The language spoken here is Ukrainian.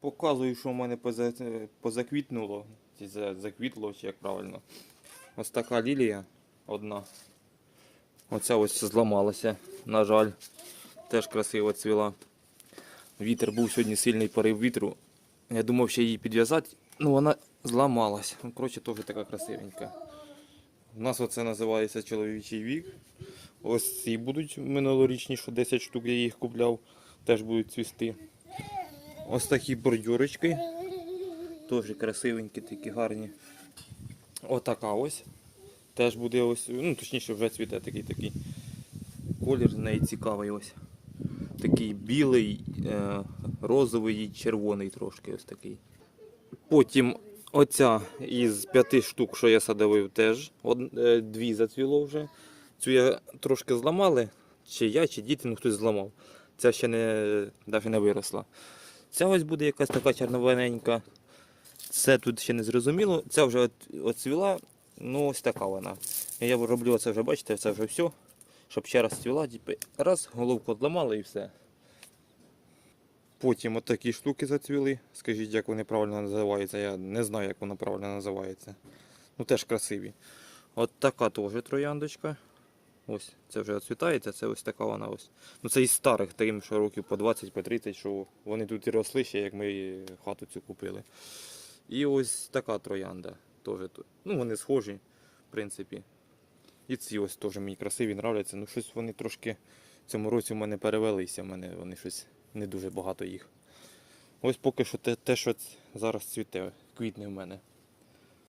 Показую, що в мене позаквітнуло, заквітло, чи як правильно. Ось така лілія одна. Оця ось зламалася, на жаль. Теж красиво цвіла. Вітер був сьогодні сильний порив вітру. Я думав ще її підв'язати, ну вона зламалась. Ну, коротше, теж така красивенька. У нас оце називається чоловічий вік. Ось ці будуть минулорічні, що 10 штук я їх купляв, теж будуть цвісти. Ось такі бордюрочки. Теж красивенькі, такі гарні. Отака ось. Теж буде ось, ну точніше вже цвіте такий такий. Колір в неї цікавий ось. Такий білий, е, розовий і червоний трошки ось такий. Потім оця із п'яти штук, що я садовив, теж е, дві зацвіло вже. Цю я трошки зламали, чи я, чи діти, ну хтось зламав. Ця ще не, навіть не виросла. Ця ось буде якась така черновененька. Це тут ще не зрозуміло. Ця вже оцвіла, ну ось така вона. Я роблю це вже, бачите, це вже все. Щоб ще раз цвіла, раз, головку зламали і все. Потім от такі штуки зацвіли. Скажіть, як вони правильно називаються. Я не знаю, як вона правильно називається. Ну теж красиві. От така теж трояндочка. Ось, це вже оцвітається, це ось така вона ось. Ну це із старих, таким, що років по 20, по 30, що вони тут і росли ще, як ми хату цю купили. І ось така троянда. Теж тут. Ну, вони схожі, в принципі. І ці ось теж мені красиві, нравляться. Ну, щось вони трошки в цьому році в мене перевелися. В мене вони щось не дуже багато їх. Ось поки що те, те що зараз цвіте, квітне в мене.